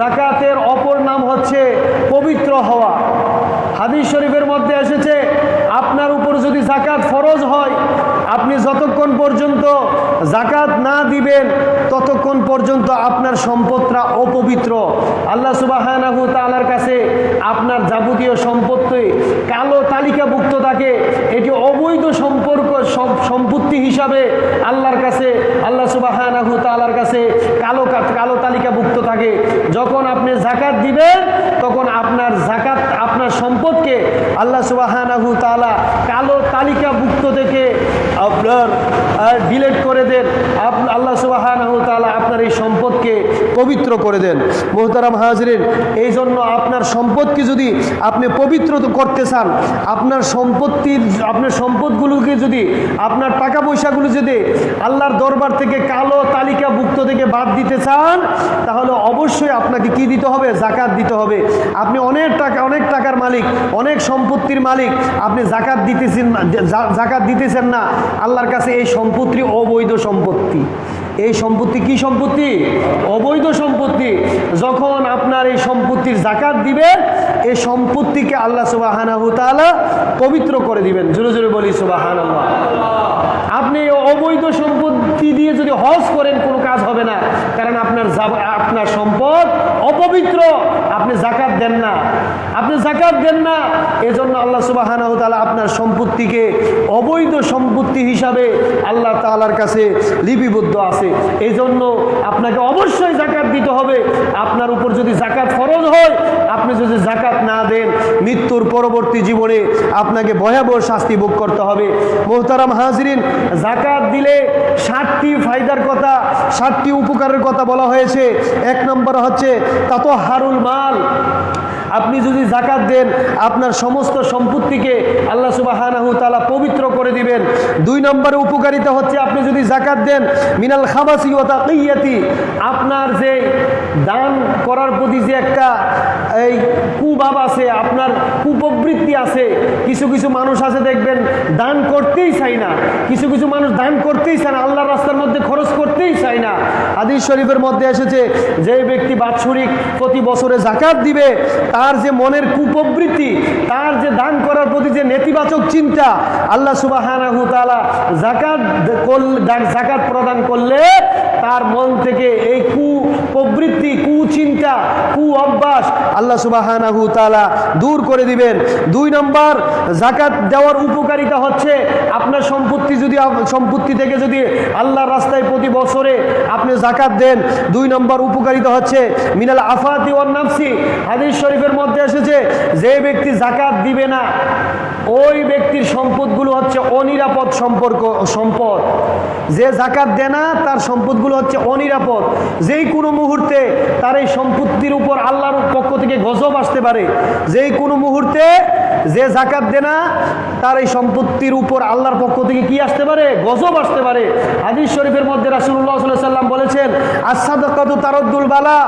জাকাতের অপর নাম হচ্ছে পবিত্র হওয়া। হাদিস শরীফের মধ্যে এসেছে, আপনার উপর যদি জাকাত ফরজ হয় আপনি যতক্ষণ পর্যন্ত জাকাত না দিবেন, ততক্ষণ পর্যন্ত আপনার সম্পদটা অপবিত্র। আল্লাহ সুবাহানাহু তালার কাছে আপনার যাবতীয় সম্পত্তি কালো তালিকাভুক্ত থাকে। এটি অবৈধ সম্পর্ক, সম- সম্পত্তি হিসাবে আল্লাহর কাছে, আল্লাহ সুবাহানাহু তাআলার কাছে কালো কালো তালিকাভুক্ত থাকে। যখন আপনি জাকাত দিবেন, তখন আপনার জাকাত আপনার সম্পদকে আল্লাহ সুবাহানাহু তাআলা কালো তালিকাভুক্ত থেকে আপনার ডিলেট করে দেন। আল্লাহ তাআলা আপনার এই সম্পদকে পবিত্র করে দেন। মোহতারাম হাজরিন এই জন্য আপনার সম্পদকে যদি আপনি পবিত্র করতে চান, আপনার সম্পত্তির আপনার সম্পদগুলোকে যদি, আপনার টাকা পয়সাগুলো যদি আল্লাহর দরবার থেকে কালো তালিকাভুক্ত থেকে বাদ দিতে চান, তাহলে অবশ্যই আপনাকে কি দিতে হবে? জাকাত দিতে হবে। আপনি অনেক টাকা অনেক টাকার মালিক, অনেক সম্পত্তির মালিক, আপনি জাকাত দিতেছেন না জাকাত দিতেছেন না। আল্লাহর কাছে এই সম্পত্তি, অবৈধ সম্পত্তি। এই সম্পত্তি কি সম্পত্তি? অবৈধ সম্পত্তি। যখন আপনার এই সম্পত্তির জাকাত দিবেন এই সম্পত্তিকে আল্লাহ সুবাহানাহু তাআলা পবিত্র করে দিবেন। জোরে জোরে বলি সুবাহান আপনি অবৈধ সম্পত্তি দিয়ে যদি হজ করেন, কোনো কাজ হবে না। কারণ আপনার আপনার সম্পদ অপবিত্র। আপনি জাকাত দেন না। আপনি জাকাত দেন না, এজন্য আল্লাহ সুবাহানাহু তাআলা আপনার সম্পত্তিকে অবৈধ সম্পত্তি হিসাবে আল্লাহ তাআলার কাছে লিপিবদ্ধ আছে। এই জন্য আপনাকে অবশ্যই জাকাত দিতে হবে। আপনার উপর যদি জাকাত ফরজ হয়, আপনি যদি জাকাত না দেন, মৃত্যুর পরবর্তী জীবনে আপনাকে ভয়াবহ শাস্তি ভোগ করতে হবে। মোহতারাম হাজরিন জাকাত দিলে ষাটটি ফায়দার কথা ষাটটি উপকারের কথা বলা হয়েছে। এক নম্বর হচ্ছে তাতো হারুল মাল। আপনি যদি জাকাত দেন, আপনার সমস্ত সম্পত্তিকে আল্লাহ সুবাহানাহু তালা পবিত্র করে দিবেন। দুই নম্বরে উপকারিতা হচ্ছে আপনি যদি জাকাত দেন, মিনাল খাবাসি ও তাকিয়াতি, আপনার যে দান করার প্রতি যে একটা, এই কুভাব আছে, আপনার কুপ্রবৃত্তি আছে, কিছু কিছু মানুষ আছে দেখবেন দান করতেই চাই না, কিছু কিছু মানুষ দান করতেই চায় না, আল্লাহর রাস্তার মধ্যে খরচ করতেই চায় না। হাদিস শরীফের মধ্যে এসেছে যে ব্যক্তি বাৎসরিক প্রতি বছরে জাকাত দিবে, তার যে মনের কুপ্রবৃত্তি, তার যে দান করার প্রতি যে নেতিবাচক চিন্তা, আল্লাহ সুবাহানাহু তাআলা জাকাত জাকাত প্রদান করলে তার মন থেকে এই কু প্রবৃত্তি, কুচিন্তা কু অভ্যাস আল্লাহ সুবাহানাহু তাআলা দূর করে দিবেন। দুই নম্বর জাকাত দেওয়ার উপকারিতা হচ্ছে আপনার সম্পত্তি যদি সম্পত্তি থেকে যদি আল্লাহর রাস্তায় প্রতি বছরে আপনি জাকাত দেন। দুই নম্বর উপকারিতা হচ্ছে মিনাল আফাতি ওয়ান নাফসি। হাদিস শরীফের মধ্যে এসেছে, যে ব্যক্তি জাকাত দিবে না ওই ব্যক্তির সম্পদগুলো হচ্ছে অনিরাপদ সম্পর্ক, সম্পদ। যে জাকাত দেয় না, তার সম্পদগুলো হচ্ছে অনিরাপদ। যেই কোনো মুহূর্তে তার এই সম্পত্তির উপর আল্লাহর পক্ষ থেকে গজব আসতে পারে। যেই কোনো মুহূর্তে যে জাকাত দেয় না, তার এই সম্পত্তির উপর আল্লাহর পক্ষ থেকে কি আসতে পারে? গজব আসতে পারে। হাদিস শরীফের মধ্যে রাসুল্লাহ সাল্লাম বলেছেন আসাদ তারদ্দুল বালা।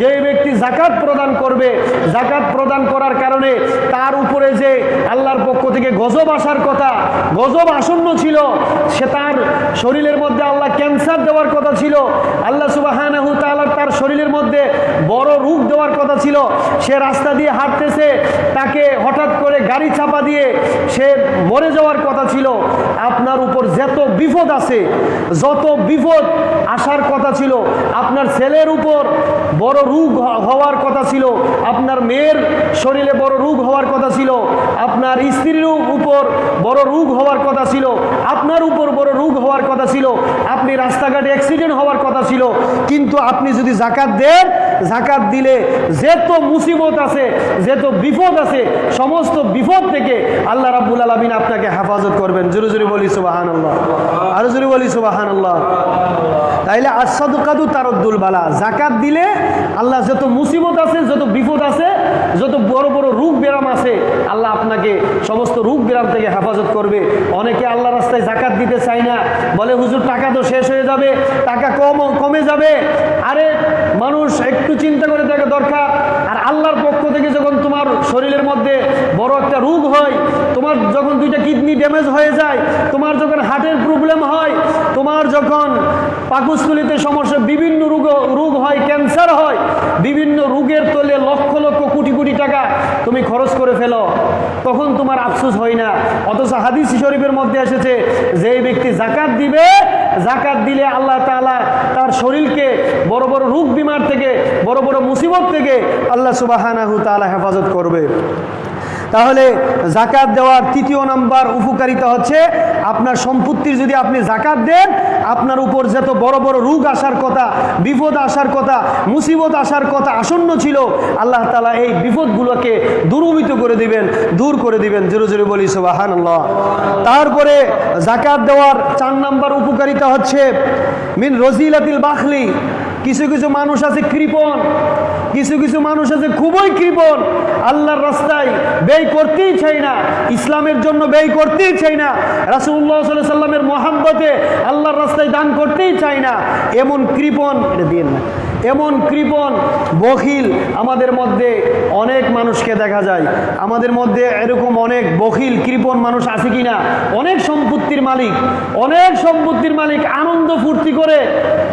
যে ব্যক্তি জাকাত প্রদান করবে জাকাত প্রদান করার কারণে তার উপরে যে আল্লাহর পক্ষ থেকে গজব আসার কথা, গজব আসন্ন ছিল, সে তার শরীরের মধ্যে আল্লাহ ক্যান্সার দেওয়ার কথা ছিল, আল্লাহ সুবাহ তার শরীরের মধ্যে বড় রূপ দেওয়ার কথা ছিল, সে রাস্তা দিয়ে হাঁটতেছে, তাকে হঠাৎ করে গাড়ি চাপা দিয়ে সে মরে যাওয়ার কথা ছিল আপনার উপর যত বিপদ আছে, যত বিপদ আসার কথা ছিল, আপনার ছেলের উপর বড় রোগ হওয়ার কথা ছিল, আপনার মেয়ের শরীরে বড় রোগ হওয়ার কথা ছিল, আপনার স্ত্রীর উপর বড় রোগ হওয়ার কথা ছিল, আপনার উপর বড় রোগ হওয়ার কথা ছিল, আপনি রাস্তাঘাটে অ্যাক্সিডেন্ট হওয়ার কথা ছিল, কিন্তু আপনি যদি জাকাত দেন জাকাত দিলে যেত মুসিবত আছে, যেত বিপদ আছে, সমস্ত বিপদ থেকে আল্লাহ রাব্বুল আলমিন আপনাকে হেফাজত করবেন। জোরে জোরে বলি সুবাহান আল্লাহ আরও জোরে বলি সুবাহান আল্লাহ তাইলে আসাদুকাদু তারদ্দুল বালা। জাকাত দিলে আল্লাহ যত মুসিবত আছে, যত বিপদ আছে, যত বড় বড় রোগ ব্যায়াম আছে, আল্লাহ আপনাকে সমস্ত রোগ থেকে হেফাজত করবে। অনেকে আল্লাহ রাস্তায় জাকাত দিতে চায় না। বলে, হুজুর, টাকা তো শেষ হয়ে যাবে। টাকা কম, কমে যাবে। আরে, মানুষ একটু চিন্তা করে থাকে দরকার। আর আল্লাহর পক্ষ থেকে যখন তোমার শরীরের মধ্যে বড় একটা রোগ হয়, তোমার যখন দুইটা কিডনি ড্যামেজ হয়ে যায়, তোমার যখন হার্টের প্রবলেম হয়, তোমার যখন পাকস্থলিতে সমস্যা, বিভিন্ন রোগ রোগ হয়, ক্যান্সার হয়, বিভিন্ন রোগের তলে লক্ষ লক্ষ কোটি কোটি টাকা তুমি খরচ করে ফেলো। তখন তোমার আফসুস হয় না। অথচ হাদিস শরীফের মধ্যে এসেছে যে ব্যক্তি জাকাত দিবে, জাকাত দিলে আল্লাহ তালা তার শরীরকে বড় বড় রোগ বিমার থেকে, বড় বড় মুসিবত থেকে আল্লাহ সুবাহানাহু তালা হেফাজত করবে। তাহলে জাকাত দেওয়ার তৃতীয় নাম্বার উপকারিতা হচ্ছে আপনার সম্পত্তির যদি আপনি জাকাত দেন, আপনার উপর যত বড় বড় রোগ আসার কথা, বিপদ আসার কথা, মুসিবত আসার কথা আসন্ন ছিল, আল্লাহ তালা এই বিপদগুলোকে দূরীভূত করে দিবেন, দূর করে দিবেন। জোরে জোরে বলি সুবাহান তারপরে জাকাত দেওয়ার চার নাম্বার উপকারিতা হচ্ছে, মিন রজিলাতিল বাখলি। কিছু কিছু মানুষ আছে কৃপণ। কিছু কিছু মানুষ আছে, খুবই কৃপণ। আল্লাহর রাস্তায় ব্যয় করতেই চাই না। ইসলামের জন্য ব্যয় করতেই চাই না। রাসুল্লাহ সাল্লামের মহাব্বতে আল্লাহর রাস্তায় দান করতেই চাই না। এমন কৃপণ এটা দিয়ে না। এমন কৃপণ, বখিল আমাদের মধ্যে অনেক মানুষকে দেখা যায়। আমাদের মধ্যে এরকম অনেক বখিল, কৃপণ মানুষ আছে কি না অনেক সম্পত্তির মালিক, অনেক সম্পত্তির মালিক আনন্দ ফুর্তি করে,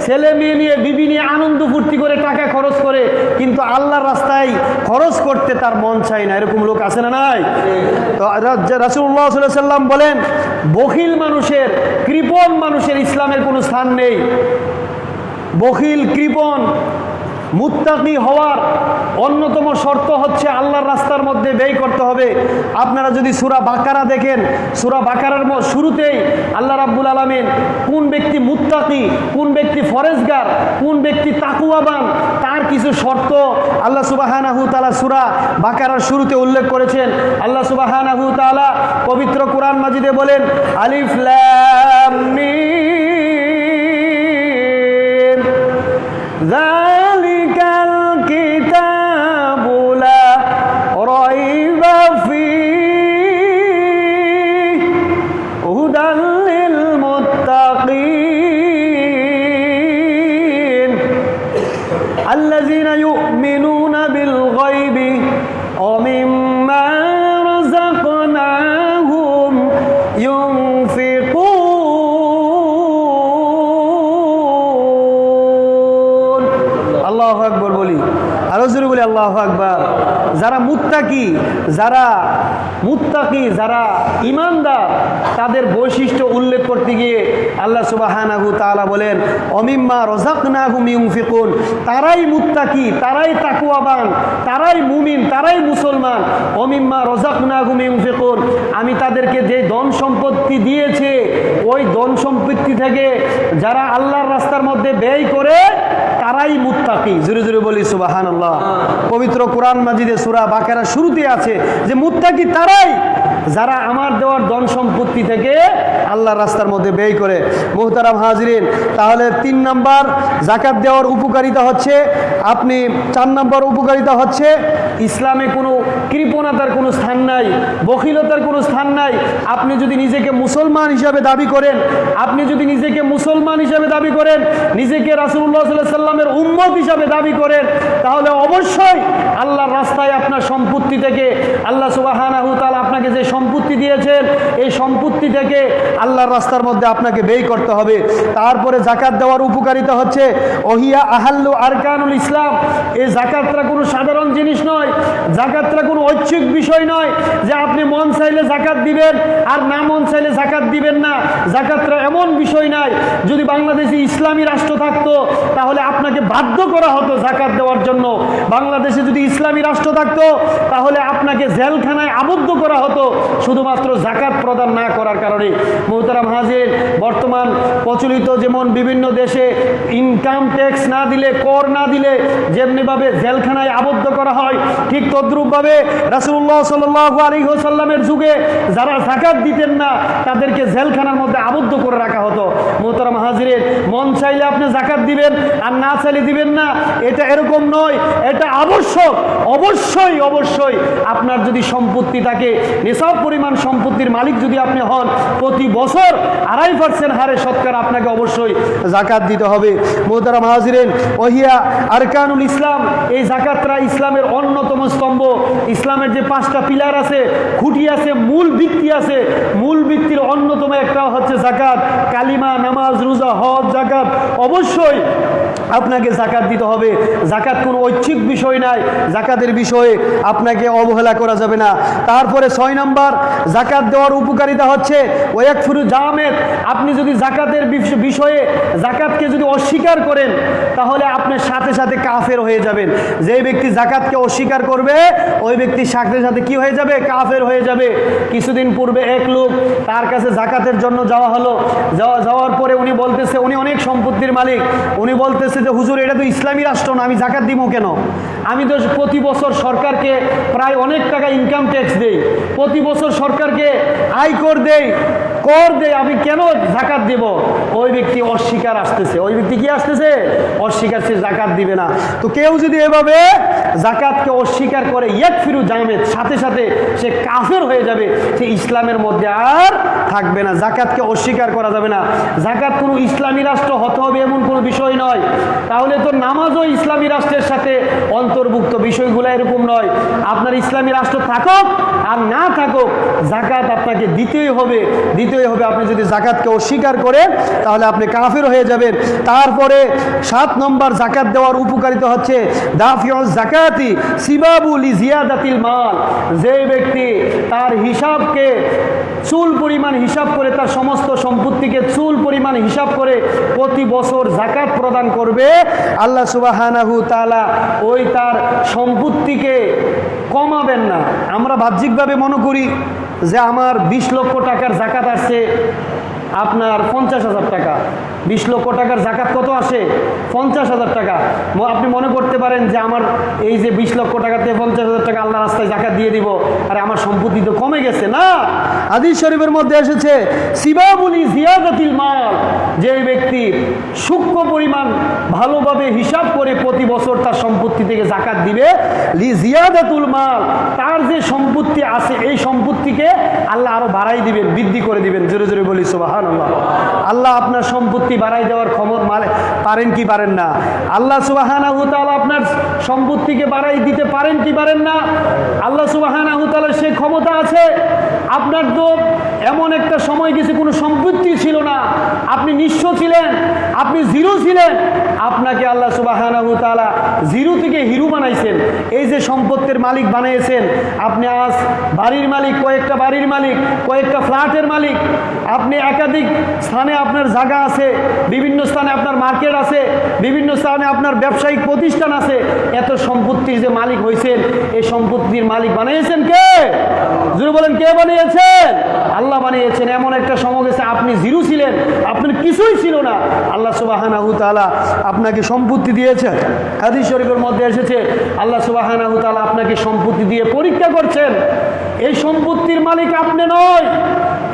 ছেলে মেয়ে নিয়ে, বিবি নিয়ে আনন্দ ফুর্তি করে টাকা খরচ করে, কিন্তু আল্লাহর রাস্তায় খরচ করতে তার মন চায় না। এরকম লোক আছে না নাই? তো রাসুল্লাহ সাল্লাম বলেন, বখিল মানুষের, কৃপণ মানুষের ইসলামের কোনো স্থান নেই। বখিল কৃপণ, মুত্তাকি হওয়ার অন্যতম শর্ত হচ্ছে আল্লাহর রাস্তার মধ্যে ব্যয় করতে হবে। আপনারা যদি সুরা বাকারা দেখেন, সুরা বাকারার শুরুতেই আল্লাহ রাব্বুল আলমিন কোন ব্যক্তি মুত্তাকি, কোন ব্যক্তি ফরেজগার, কোন ব্যক্তি তাকুয়াবান, তার কিছু শর্ত আল্লাহ সুবাহানাহু তালা সুরা বাকারার শুরুতে উল্লেখ করেছেন। আল্লাহ সুবাহানাহু তালা পবিত্র কোরআন মাজিদে বলেন, আলিফ লাম যারা মুত্তাকি যারা ইমানদার। তাদের বৈশিষ্ট্য উল্লেখ করতে গিয়ে আল্লাহ সুবাহানাহু তাআলা বলেন, অমিম্মা রজাকনাহুম ইউনফিকুন। তারাই মুত্তাকি, তারাই তাকুয়াবান তারাই মুমিন, তারাই মুসলমান। অমিম্মা রজাকনাহুম ইউনফিকুন। আমি তাদেরকে যে ধন সম্পত্তি দিয়েছে, ওই ধন সম্পত্তি থেকে যারা আল্লাহর রাস্তার মধ্যে ব্যয় করে, তারাই মুত্তাকি। জুড়ে জুড়ে বলি সুবাহান আল্লাহ পবিত্র কোরআন মাজিদে সুরা বাকেরা শুরুতে আছে যে, মুত্তাকি তারাই যারা আমার দেওয়ার ধন সম্পত্তি থেকে আল্লাহর রাস্তার মধ্যে ব্যয় করে। মোহতারাম হাজরিন, তাহলে তিন নাম্বার জাকাত দেওয়ার উপকারিতা হচ্ছে, আপনি চার নাম্বার উপকারিতা হচ্ছে, ইসলামে কোনো কৃপণতার কোনো স্থান নাই, বখিলতার কোনো স্থান নাই। আপনি যদি নিজেকে মুসলমান হিসাবে দাবি করেন, আপনি যদি নিজেকে মুসলমান হিসাবে দাবি করেন, নিজেকে রাসুল্লাহ সাল্লামের উম্মত হিসাবে দাবি করেন, তাহলে অবশ্যই আল্লাহর রাস্তায় আপনার সম্পত্তি থেকে আল্লাহ সুবাহানাহু আপনাকে যে সম্পত্তি দিয়েছেন এই সম্পত্তি থেকে আল্লাহর রাস্তার মধ্যে আপনাকে ব্যয় করতে হবে। তারপরে জাকাত দেওয়ার উপকারিতা হচ্ছে, ওহিয়া আহাল্লু আরকানুল ইসলাম। এই জাকাতটা কোনো সাধারণ জিনিস নয় জাকাতটা কোনো ঐচ্ছিক বিষয় নয় যে আপনি মন চাইলে জাকাত দিবেন আর না মন চাইলে জাকাত দিবেন না। জাকাতটা এমন বিষয় নাই, যদি বাংলাদেশে ইসলামী রাষ্ট্র থাকতো, তাহলে আপনাকে বাধ্য করা হতো জাকাত দেওয়ার জন্য। বাংলাদেশে যদি ইসলামী রাষ্ট্র থাকতো, তাহলে আপনাকে জেলখানায় আবদ্ধ করা হতো, শুধুমাত্র জাকাত প্রদান না করার কারণে মোহতারাম হাজির, বর্তমান প্রচলিত যেমন বিভিন্ন দেশে ইনকাম ট্যাক্স না দিলে, কর না দিলে যেমনিভাবে জেলখানায় আবদ্ধ করা হয়, ঠিক তদ্রূপভাবে রাসুল্লাহ সাল্লাহ আলী সাল্লামের যুগে যারা জাকাত দিতেন না, তাদেরকে জেলখানার মধ্যে আবদ্ধ করে রাখা হতো। মোহতারাম হাজিরের মন চাইলে আপনি জাকাত দিবেন, আর না চাইলে দিবেন না, এটা এরকম নয়, এটা আবশ্যক, অবশ্যই অবশ্যই আপনার যদি সম্পত্তি থাকে, নিসব পরিমাণ সম্পত্তির মালিক যদি আপনি হন, প্রতি বছর আড়াই পার্সেন্ট হারে সৎকার আপনাকে অবশ্যই জাকাত দিতে হবে। মোহতারা মাহাজিরেন ওহিয়া আরকানুল ইসলাম, এই জাকাতরা ইসলামের অন্যতম স্তম্ভ। ইসলামের যে পাঁচটা পিলার আছে, খুঁটি আছে, মূল ভিত্তি আছে। মূল ভিত্তির অন্যতম একটা হচ্ছে জাকাত। কালিমা, নামাজ, রোজা, হজ জাকাত অবশ্যই আপনাকে জাকাত দিতে হবে। জাকাত কোনো ঐচ্ছিক বিষয় নাই। জাকাতের বিষয়ে আপনাকে অবহেলা করা যাবে না। তারপরে ছয় নম্বর জাকাত দেওয়ার উপকারিতা হচ্ছে ওয়াকফুরু জামেদ আপনি যদি জাকাতের বিষয়ে জাকাতকে যদি অস্বীকার করেন, তাহলে আপনার সাথে সাথে কাফের হয়ে যাবেন। যে ব্যক্তি জাকাতকে অস্বীকার করবে, ওই ব্যক্তির সাথে সাথে কি হয়ে যাবে? কাফের হয়ে যাবে। কিছুদিন পূর্বে এক লোক তার কাছে জাকাতের জন্য যাওয়া হলো। যাওয়া- যাওয়ার পরে উনি বলতেছে, উনি অনেক সম্পত্তির মালিক। উনি বলতেছে যে, হুজুর, এটা তো ইসলামী রাষ্ট্র না, আমি জাকাত দিব কেন? আমি তো প্রতি বছর সরকারকে প্রায় অনেক টাকা ইনকাম ট্যাক্স দেই। প্রতি বছর সরকারকে আয়কর দেই। কর দেই আমি কেন জাকাত দেব? ওই ব্যক্তি অস্বীকার আসতেছে। ওই ব্যক্তি কি আসতেছে? অস্বীকার, সে জাকাত দিবে না। তো কেউ যদি এভাবে জাকাতকে অস্বীকার করে এক ফিরু জামেদ সাথে সাথে সে কাফের হয়ে যাবে, সে ইসলামের মধ্যে আর থাকবে না। জাকাতকে অস্বীকার করা যাবে না। জাকাত কোনো ইসলামী রাষ্ট্র হতে হবে এমন কোনো বিষয় নয়। তাহলে তো নামাজও ইসলামী রাষ্ট্রের সাথে অন্তর্ভুক্ত। বিষয়গুলো এরকম নয়। আপনার ইসলামী রাষ্ট্র থাকুক আর না থাকুক, জাকাত আপনাকে দিতেই হবে। দিতেই হবে, আপনি যদি জাকাতকে অস্বীকার করেন, তাহলে আপনি কাফের হয়ে যাবেন। তারপরে সাত নম্বর জাকাত দেওয়ার উপকারিতা হচ্ছে জাকাতি সিবাবুল জিয়াদাতিল মাল। যে ব্যক্তি তার হিসাবকে চুল পরিমাণ হিসাব করে, তার সমস্ত সম্পত্তিকে চুল পরিমাণ হিসাব করে প্রতি বছর জাকাত প্রদান করবে, আল্লাহ সুবাহানাহু তাআলা ওই তার সম্পত্তিকে কমাবেন না। আমরা বাহ্যিকভাবে মনে করি যে আমার বিশ লক্ষ টাকার জাকাত আসছে আপনার পঞ্চাশ হাজার টাকা। বিশ লক্ষ টাকার জাকাত কত আসে? পঞ্চাশ হাজার টাকা। আপনি মনে করতে পারেন যে আমার এই যে বিশ লক্ষ টাকাতে পঞ্চাশ হাজার টাকা আল্লাহ রাস্তায় জাকাত দিয়ে দিব, আর আমার সম্পত্তি তো কমে গেছে। না! হাদিস শরীফের মধ্যে এসেছে, সিবাবুলি জিয়াদাতিল মাল। যে ব্যক্তি সূক্ষ্ম পরিমাণ ভালোভাবে হিসাব করে প্রতি বছর তার সম্পত্তি থেকে জাকাত দিবে, লি জিয়াদাতুল মাল, তার যে সম্পত্তি আছে, এই সম্পত্তিকে আল্লাহ আরও বাড়াই দিবেন, বৃদ্ধি করে দিবেন। জোরে জোরে বলি আল্লাহ আপনার সম্পত্তি বাড়াই দেওয়ার ক্ষমতা মানে পারেন কি পারেন না? আল্লাহ সুবাহান আপনার সম্পত্তিকে বাড়াই দিতে পারেন কি পারেন না? আল্লাহ সুবাহান সে ক্ষমতা আছে। আপনার তো এমন একটা সময় গেছে, কোনো সম্পত্তি ছিল না। আপনি নিঃস্ব ছিলেন, আপনি জিরো ছিলেন। আপনাকে আল্লাহ সুবাহান জিরো থেকে হিরো বানাইছেন। এই যে সম্পত্তির মালিক বানিয়েছেন, আপনি আজ বাড়ির মালিক, কয়েকটা বাড়ির মালিক, কয়েকটা ফ্ল্যাটের মালিক, আপনি একাধিক স্থানে আপনার জায়গা আছে, বিভিন্ন স্থানে আপনার মার্কেট আছে, বিভিন্ন স্থানে আপনার ব্যবসায়িক প্রতিষ্ঠান আছে। এত সম্পত্তির যে মালিক হয়েছেন এই সম্পত্তির মালিক বানিয়েছেন কে? জুড়ে বলেন, কে বানিয়েছেন আল্লাহ বানিয়েছেন, এমন একটা সময় গেছে, আপনি জিরু ছিলেন, আপনার কিছুই ছিল না। আল্লাহ সুবাহানাহু তালা আপনাকে সম্পত্তি দিয়েছেন। হাদিস শরীফের মধ্যে এসেছে, আল্লাহ সুবাহানাহু তালা আপনাকে সম্পত্তি দিয়ে পরীক্ষা করছেন। এই সম্পত্তির মালিক আপনি নয়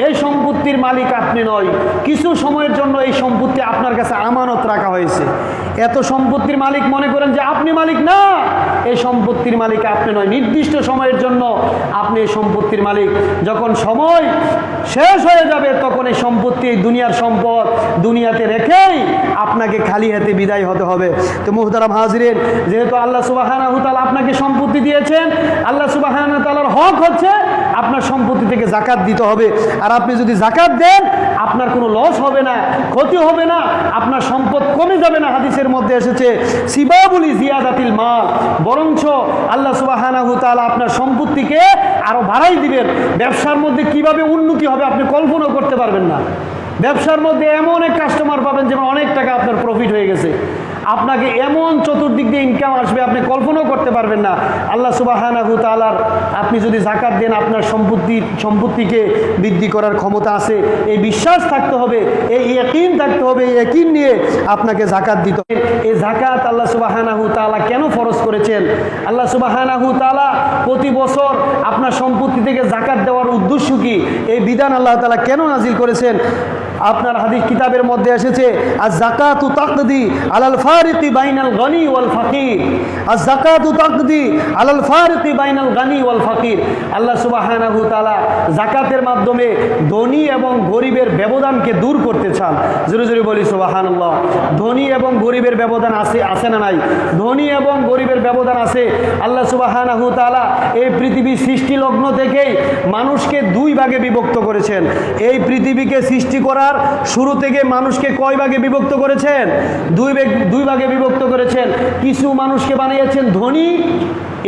এই সম্পত্তির মালিক আপনি নয়। কিছু সময়ের জন্য এই সম্পত্তি আপনার কাছে আমানত রাখা হয়েছে। এত সম্পত্তির মালিক মনে করেন যে আপনি মালিক না। এই সম্পত্তির মালিক আপনি নয়। নির্দিষ্ট সময়ের জন্য আপনি এই সম্পত্তির মালিক। যখন সময় শেষ হয়ে যাবে, তখন এই সম্পত্তি এই দুনিয়ার সম্পদ দুনিয়াতে রেখেই আপনাকে খালি হাতে বিদায় হতে হবে। তো মুহতারাম হাজিরেন, যেহেতু আল্লাহ সুবাহানা আপনাকে সম্পত্তি দিয়েছেন, আল্লাহ সুবাহানা তালার হক হচ্ছে আপনার সম্পত্তি থেকে জাকাত দিতে হবে। আর আপনি যদি জাকাত দেন, আপনার কোনো লস হবে না ক্ষতি হবে না, আপনার সম্পদ কমে যাবে না। হাদিসের মধ্যে এসেছে, সিবাবুলি জিয়াদাতিল মাল বরঞ্চ আল্লাহ সুবাহানাহু তাআলা আপনার সম্পত্তিকে আরও বাড়াই দিবেন। ব্যবসার মধ্যে কীভাবে উন্নতি হবে আপনি কল্পনা করতে পারবেন না। ব্যবসার মধ্যে এমন এক কাস্টমার পাবেন যেমন অনেক টাকা আপনার প্রফিট হয়ে গেছে। আপনাকে এমন চতুর্দিক দিয়ে ইনকাম আসবে, আপনি কল্পনাও করতে পারবেন না। আল্লাহ সুবাহানাহু তাআলার, আপনি যদি জাকাত দেন, আপনার সম্পত্তি, সম্পত্তিকে বৃদ্ধি করার ক্ষমতা আছে। এই বিশ্বাস থাকতে হবে, এই একইন থাকতে হবে, এই একইন নিয়ে আপনাকে জাকাত দিতে হবে। এই জাকাত আল্লাহ সুবাহানাহু তাআলা কেন ফরজ করেছেন? আল্লাহ সুবাহানাহু তাআলা প্রতি বছর আপনার সম্পত্তি থেকে জাকাত দেওয়ার উদ্দেশ্য কি? এই বিধান আল্লাহ তালা কেন নাজিল করেছেন? আপনার হাদিস কিতাবের মধ্যে এসেছে আর জাকাতু তাকদি আলাল গরিবের ব্যবধান আছে আছে তাআলা এই পৃথিবীর সৃষ্টি লগ্ন থেকেই মানুষকে দুই ভাগে বিভক্ত করেছেন। এই পৃথিবীকে সৃষ্টি করার শুরু থেকে মানুষকে কয় ভাগে বিভক্ত করেছেন? দুই দুই ভাগে বিভক্ত করেছেন। কিছু মানুষকে বানিয়েছেন ধনী,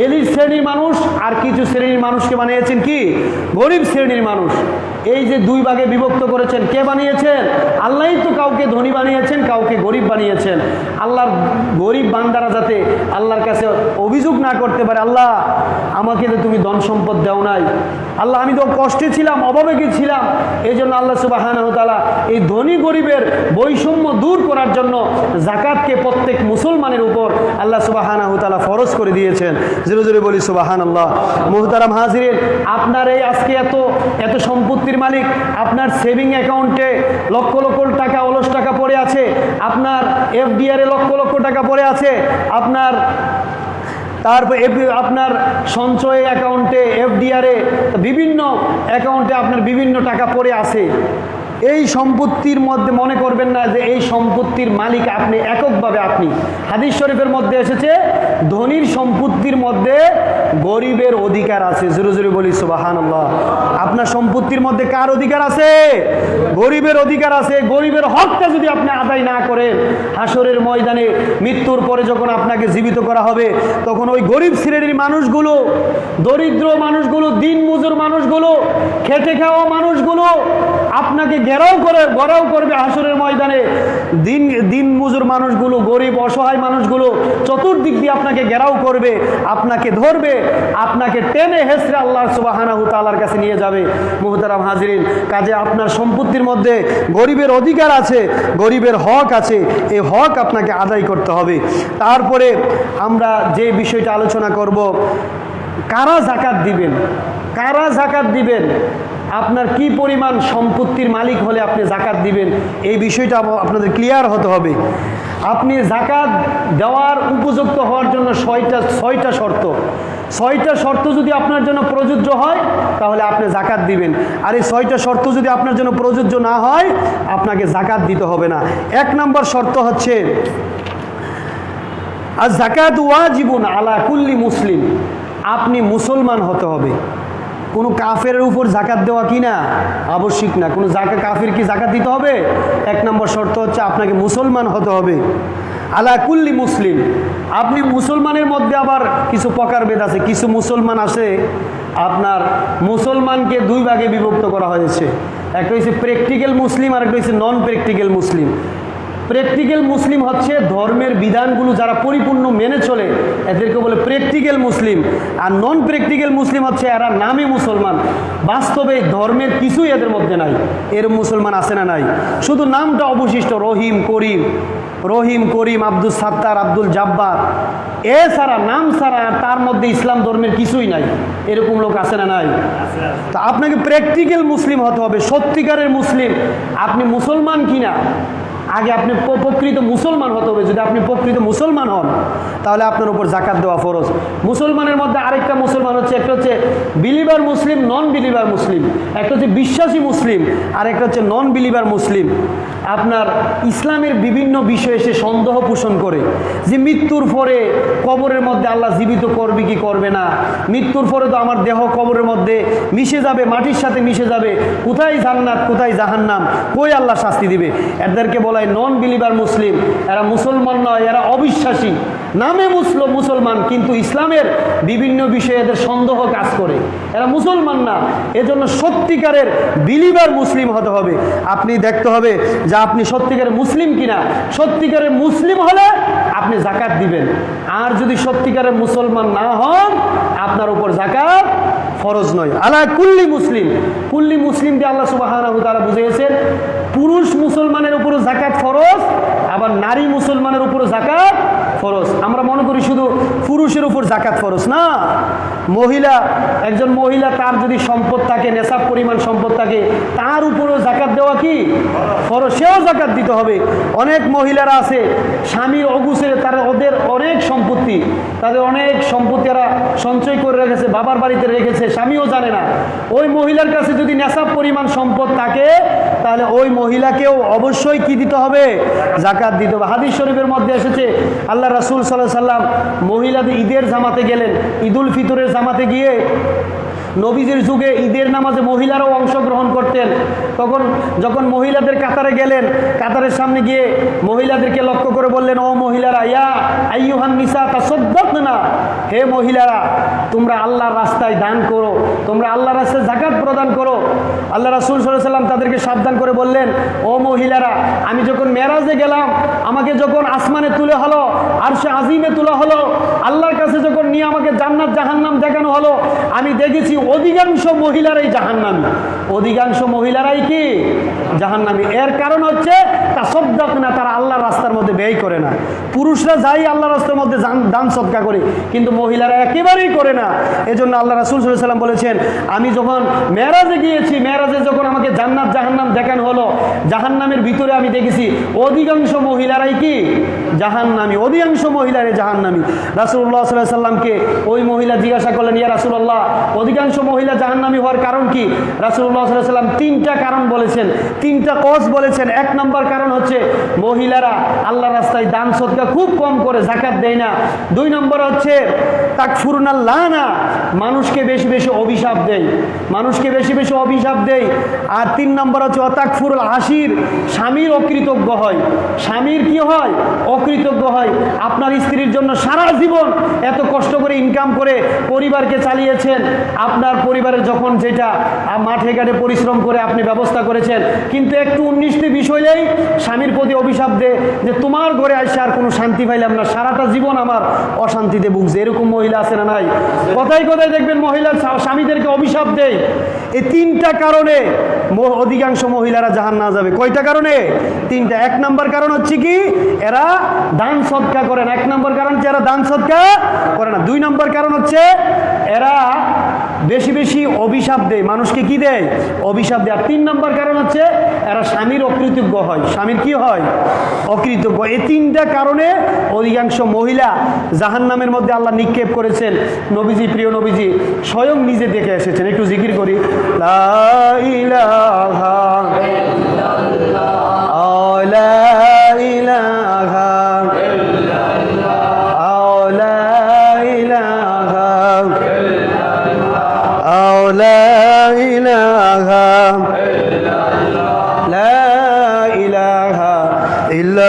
এলিট শ্রেণির মানুষ, আর কিছু শ্রেণির মানুষকে বানিয়েছেন কি? গরিব শ্রেণির মানুষ। এই যে দুই ভাগে বিভক্ত করেছেন, কে বানিয়েছেন? আল্লাহই তো কাউকে ধনী বানিয়েছেন, কাউকে গরিব বানিয়েছেন। আল্লাহর গরিব বান্দারা যাতে আল্লাহর কাছে অভিযোগ না করতে পারে, আল্লাহ, আমাকে তো তুমি ধন সম্পদ দেও নাই। আল্লাহ, আমি তো কষ্টে ছিলাম, অভাবে গেছিলাম এই জন্য আল্লাহ সুবাহান তালা এই ধনী গরিবের বৈষম্য দূর করার জন্য জাকাতকে প্রত্যেক মুসলমানের উপর আল্লাহ সুবাহান তালা ফরজ করে দিয়েছেন। জোরে জোরে বলি সুবাহান আল্লাহ মোহতারাম হাজিরেন, আপনার এই আজকে এত এত সম্পত্তির মালিক, আপনার সেভিং অ্যাকাউন্টে লক্ষ লক্ষ টাকা অলস টাকা পড়ে আছে, আপনার এফডিআর লক্ষ লক্ষ টাকা পড়ে আছে, আপনার তারপর এফ- আপনার সঞ্চয় অ্যাকাউন্টে এফডিআরে বিভিন্ন অ্যাকাউন্টে আপনার বিভিন্ন টাকা পড়ে আছে। এই সম্পত্তির মধ্যে মনে করবেন না যে এই সম্পত্তির মালিক আপনি, এককভাবে আপনি। হাদিস শরীফের মধ্যে এসেছে, ধনীর সম্পত্তির মধ্যে গরিবের অধিকার আছে। জোরে জোরে বলি সুবাহান আপনার সম্পত্তির মধ্যে কার অধিকার আছে? গরিবের অধিকার আছে। গরিবের হকটা যদি আপনি আদায় না করেন হাসরের ময়দানে মৃত্যুর পরে যখন আপনাকে জীবিত করা হবে, তখন ওই গরিব শ্রেণির মানুষগুলো, দরিদ্র মানুষগুলো দিন মজুর মানুষগুলো, খেটে খাওয়া মানুষগুলো, আপনাকে ঘেরাও করে, গড়াও করবে হাসরের ময়দানে। দিন দিন মজুর মানুষগুলো, গরিব, অসহায় মানুষগুলো চতুর্দিক দিয়ে আপনাকে ঘেরাও করবে, আপনাকে ধরবে, আপনাকে টেনে হেসরে আল্লাহ সুবাহানাহু তাআলার কাছে নিয়ে যাবে। মুহতারাম হাজরিন, কাজে আপনার সম্পত্তির মধ্যে গরিবের অধিকার আছে, গরিবের হক আছে, এই হক আপনাকে আদায় করতে হবে। তারপরে আমরা যে বিষয়টা আলোচনা করব, কারা জাকাত দিবেন? কারা জাকাত দিবেন? আপনার কি পরিমাণ সম্পত্তির মালিক হলে আপনি জাকাত দিবেন? এই বিষয়টা আপনাদের ক্লিয়ার হতে হবে। আপনি জাকাত দেওয়ার উপযুক্ত হওয়ার জন্য ছয়টা ছয়টা শর্ত। ছয়টা শর্ত যদি আপনার জন্য প্রযোজ্য হয়, তাহলে আপনি জাকাত দিবেন। আর এই ছয়টা শর্ত যদি আপনার জন্য প্রযোজ্য না হয়, আপনাকে জাকাত দিতে হবে না। এক নম্বর শর্ত হচ্ছে আর জাকাত ওয়াজিবুন আলা কুল্লি মুসলিম। আপনি মুসলমান হতে হবে। কোনো কাফের উপর জাকাত দেওয়া কি না? আবশ্যিক না। কোনো জাকা কাফের কি জাকাত দিতে হবে? এক নম্বর শর্ত হচ্ছে আপনাকে মুসলমান হতে হবে। আলা কুল্লি মুসলিম। আপনি মুসলমানের মধ্যে আবার কিছু প্রকারভেদ আছে। কিছু মুসলমান আছে, আপনার মুসলমানকে দুই ভাগে বিভক্ত করা হয়েছে। একটা হচ্ছে প্র্যাকটিক্যাল মুসলিম আর একটা হচ্ছে নন প্র্যাকটিক্যাল মুসলিম। প্র্যাকটিক্যাল মুসলিম হচ্ছে ধর্মের বিধানগুলো যারা পরিপূর্ণ মেনে চলে, এদেরকে বলে প্র্যাকটিক্যাল মুসলিম। আর নন প্র্যাকটিক্যাল মুসলিম হচ্ছে এরা নামে মুসলমান। বাস্তবে ধর্মের কিছুই এদের মধ্যে নাই। এর মুসলমান আছে না নাই? শুধু নামটা অবশিষ্ট, রহিম, করিম। রহিম, করিম, আব্দুল সাত্তার, আব্দুল জাব্বার। এছাড়া নাম ছাড়া আর তার মধ্যে ইসলাম ধর্মের কিছুই নাই। এরকম লোক আছে না নাই? তা আপনাকে প্র্যাকটিক্যাল মুসলিম হতে হবে। সত্যিকারের মুসলিম। আপনি মুসলমান কিনা? আগে আপনি প্রকৃত মুসলমান হতে হবে। যদি আপনি প্রকৃত মুসলমান হন, তাহলে আপনার উপর জাকাত দেওয়া ফরজ। মুসলমানের মধ্যে আরেকটা মুসলমান হচ্ছে, একটা হচ্ছে বিলিভার মুসলিম নন বিলিভার মুসলিম। একটা হচ্ছে বিশ্বাসী মুসলিম আর একটা হচ্ছে নন বিলিভার মুসলিম। আপনার ইসলামের বিভিন্ন বিষয়ে সে সন্দেহ পোষণ করে যে মৃত্যুর পরে কবরের মধ্যে আল্লাহ জীবিত করবে কি করবে না? মৃত্যুর পরে তো আমার দেহ কবরের মধ্যে মিশে যাবে, মাটির সাথে মিশে যাবে। কোথায় জান্নাত, কোথায় জাহান্নাম? কই আল্লাহ শাস্তি দিবে? এদেরকে বলা হয় নন বিলিভার মুসলিম, এরা মুসলমান নয়, এরা অবিশ্বাসী। নামে মুসল, মুসলমান, কিন্তু ইসলামের বিভিন্ন বিষয়ে এদের সন্দেহ কাজ করে। এরা মুসলমান না, এজন্য সত্যিকারের বিলিভার মুসলিম হতে হবে। আপনি দেখতে হবে যে আপনি সত্যিকারের মুসলিম কিনা, সত্যিকারের মুসলিম হলে আপনি জাকাত দিবেন। আর যদি সত্যিকারের মুসলমান না হন, আপনার উপর জাকাত ফরজ নয়। আলা কুল্লি মুসলিম। কুল্লি মুসলিম দিয়ে আল্লাহ সুবাহ তারা বুঝিয়েছেন, পুরুষ মুসলমানের উপরও জাকাত ফরজ, আবার নারী মুসলমানের উপরও জাকাত ফরজ। আমরা মনে করি শুধু পুরুষের উপর জাকাত ফরজ না। মহিলা, একজন মহিলা তার যদি সম্পদ থাকে নেশাব পরিমাণ সম্পদ থাকে, তার উপরেও জাকাত দেওয়া কি? ফরজ সেও জাকাত দিতে হবে। অনেক মহিলারা আছে, স্বামীর অগুসে তারা ওদের অনেক সম্পত্তি, তাদের অনেক সম্পত্তি এরা সঞ্চয় করে রেখেছে, বাবার বাড়িতে রেখেছে, স্বামীও জানে না। ওই মহিলার কাছে যদি নেশাব পরিমাণ সম্পদ থাকে, তাহলে ওই মহিলাকেও অবশ্যই কি দিতে হবে? জাকাত দিতে হবে। হাদিস শরীফের মধ্যে এসেছে, আল্লাহ রাসুল সাল্লাহ সাল্লাম মহিলাদের ঈদের জামাতে গেলেন, ঈদুল ফিতরের জামাতে গিয়ে নবীজির যুগে ঈদের নামাজে মহিলারাও অংশগ্রহণ করতেন। তখন যখন মহিলাদের কাতারে গেলেন, কাতারের সামনে গিয়ে মহিলাদেরকে লক্ষ্য করে বললেন, ও মহিলারা, ইয়া আইয়ুহান নিসা তাসদ্দাক না হে মহিলারা, তোমরা আল্লাহর রাস্তায় দান করো, তোমরা আল্লাহর রাস্তায় জাকাত প্রদান করো। আল্লাহ রাসুল সাল্লাম তাদেরকে সাবধান করে বললেন, ও মহিলারা, আমি যখন মেরাজে গেলাম, আমাকে যখন আসমানে তুলে হলো আর সে আজিমে তোলা হলো, আল্লাহর কাছে যখন নিয়ে আমাকে জান্নাত জাহান্নাম দেখানো হলো, আমি দেখেছি অধিকাংশ মহিলারাই জাহান্নামী। অধিকাংশ মহিলারাই কি? জাহান্নামী। এর কারণ হচ্ছে তা সদ্দাক না তারা আল্লাহর রাস্তার মধ্যে ব্যয় করে না। পুরুষরা যাই আল্লাহ রাস্তার মধ্যে দান সদকা করে, কিন্তু মহিলারা একেবারেই করে না। এজন্য আল্লাহ রাসুল সাল্লাম বলেছেন, আমি যখন মেরাজে গিয়েছি মেরাজে যখন আমাকে জান্নাত, জাহান্নাম দেখানো হলো, জাহান্নামের ভিতরে আমি দেখেছি, অধিকাংশ মহিলারাই কি? জাহান্নামী। অধিকাংশ মহিলারাই জাহান্নামী। রাসুল্লাহ সাল্লাহ সাল্লামকে ওই মহিলা জিজ্ঞাসা করলেন, ইয়া রাসুল্লাহ অধিকাংশ মহিলা জাহান্নামী হওয়ার কারণ কি? রাসুল্লাহ সাল্লাম তিনটা কারণ বলেছেন, তিনটা কজ বলেছেন। এক নম্বর কারণ হচ্ছে মহিলারা আল্লাহ রাস্তায় দান সদকা খুব কম করে জাকাত দেয় না। দুই নম্বর হচ্ছে তাক ফুরনাল্লাহ না মানুষকে বেশি বেশি অভিশাপ দেয়। মানুষকে বেশি বেশি অভিশাপ দেয়। আর তিন নম্বর হচ্ছে অতাক ফুরুল হাসির স্বামীর অকৃতজ্ঞ হয়। স্বামীর কি হয়? অকৃতজ্ঞ হয়। আপনার স্ত্রীর জন্য সারা জীবন এত কষ্ট করে ইনকাম করে পরিবারকে চালিয়েছেন। আপনার পরিবারের যখন যেটা মাঠে ঘাটে পরিশ্রম করে আপনি ব্যবস্থা করেছেন, কিন্তু একটু উনিশটি বিষয়েই স্বামীর প্রতি অভিশাপ দে, যে তোমার ঘরে আসে আর কোনো শান্তি পাইলাম না, সারাটা জীবন আমার অশান্তিতে ভুগছে। এরকম মহিলা আছে না নাই? কোথায় কোথায় দেখবেন মহিলা স্বামীদেরকে অভিশাপ দেয়। এই তিনটা কারণে অধিকাংশ মহিলারা জাহান না যাবে। কয়টা কারণে? তিনটা। এক নম্বর কারণ হচ্ছে কি? এরা দান সৎকা করে না। এক নম্বর কারণ হচ্ছে এরা দান সৎকা করে না। দুই নম্বর কারণ হচ্ছে এরা বেশি বেশি অভিশাপ দেয়। মানুষকে কি দেয়? অভিশাপ দেয়। আর তিন নম্বর কারণ হচ্ছে, এরা স্বামীর অকৃতজ্ঞ হয়। স্বামীর কি হয়? অকৃতজ্ঞ। এই তিনটা কারণে অধিকাংশ মহিলা জাহান নামের মধ্যে আল্লাহ নিক্ষেপ করেছেন। নবীজি, প্রিয় নবীজি, স্বয়ং নিজে দেখে এসেছেন। একটু জিকির করি। লা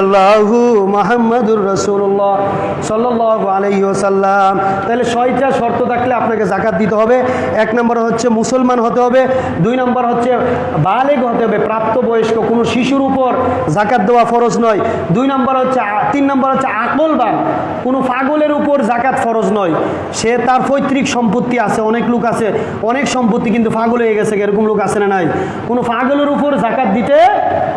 ইল্লাল্লাহু মাহমুদুর রসুল্লাহ সাল্লাহ আলাইহি ওসাল্লাম তাহলে ছয়টা শর্ত আপনাকে জাকাত দিতে হবে। এক নম্বর হচ্ছে মুসলমান হতে হবে। দুই নম্বর হচ্ছে বালেগ হতে হবে। প্রাপ্তবয়স্ক, কোনো শিশুর উপর জাকাত দেওয়া ফরজ নয়। দুই নম্বর হচ্ছে তিন নম্বর হচ্ছে আকলবান, কোনো পাগলের উপর জাকাত ফরজ নয়। সে তার পৈতৃক সম্পত্তি আছে, অনেক লোক আছে, অনেক সম্পত্তি কিন্তু পাগল হয়ে গেছে, এরকম লোক আছে না নাই? কোনো পাগলের উপর জাকাত দিতে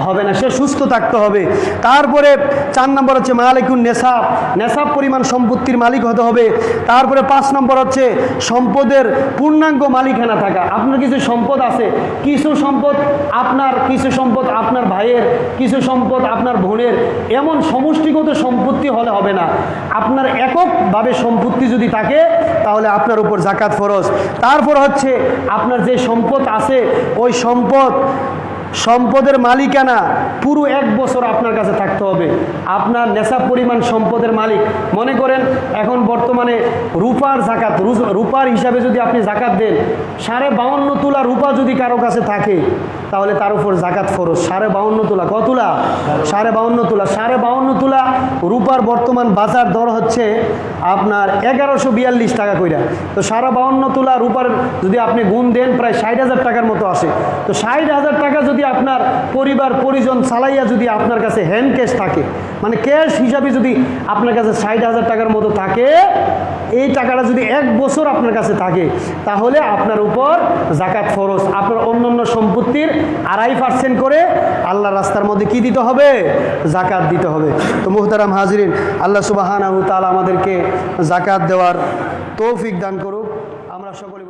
হবে না, সে সুস্থ থাকতে হবে। তারপরে চার নম্বর হচ্ছে মালিকুন নেশাব নেশাব পরিমাণ সম্পত্তির মালিক হতে হবে। তারপরে পাঁচ নম্বর হচ্ছে সম্পদের পূর্ণাঙ্গ মালিকানা থাকা। আপনার কিছু সম্পদ আছে? কিছু সম্পদ আপনার, কিছু সম্পদ আপনার ভাইয়ের, কিছু সম্পদ আপনার বোনের। এমন সমষ্টিগত সম্পত্তি হলে হবে না। আপনার এককভাবে সম্পত্তি যদি থাকে, তাহলে আপনার উপর জাকাত ফরজ। তারপর হচ্ছে আপনার যে সম্পদ আছে, ওই সম্পদ সম্পদের মালিকানা পুরো এক বছর আপনার কাছে থাকতে হবে। আপনার নেশা পরিমাণ সম্পদের মালিক। মনে করেন, এখন বর্তমানে রূপার জাকাত রূপার হিসাবে যদি আপনি জাকাত দেন, সাড়ে বাউন্ন তোলা রূপা যদি কারও কাছে থাকে, তাহলে তার উপর জাকাত ফরজ। সাড়ে বাউন্ন তোলা কত তোলা? সাড়ে বাউন্ন তোলা। সাড়ে বাউন্ন তোলা রূপার বর্তমান বাজার দর হচ্ছে আপনার এগারোশো বিয়াল্লিশ টাকা কইরা। তো সাড়ে বাউন্ন তোলা রূপার যদি আপনি গুণ দেন, প্রায় ষাট হাজার টাকার মতো আসে। তো ষাট হাজার টাকা যদি আপনার পরিবার, পরিজন চালাইয়া যদি আপনার কাছে হ্যান্ড ক্যাশ থাকে মানে ক্যাশ হিসাবে যদি আপনার কাছে ষাট হাজার টাকার মতো থাকে, এই টাকাটা যদি এক বছর আপনার কাছে থাকে, তাহলে আপনার উপর জাকাত ফরজ। আপনার অন্য অন্য সম্পত্তির আড়াই পার্সেন্ট করে আল্লাহ রাস্তার মধ্যে কি দিতে হবে? জাকাত দিতে হবে। তো মুহতারাম হাজরিন, আল্লাহ সুবাহান তালা আমাদেরকে জাকাত দেওয়ার তৌফিক দান করুক। আমরা সকলে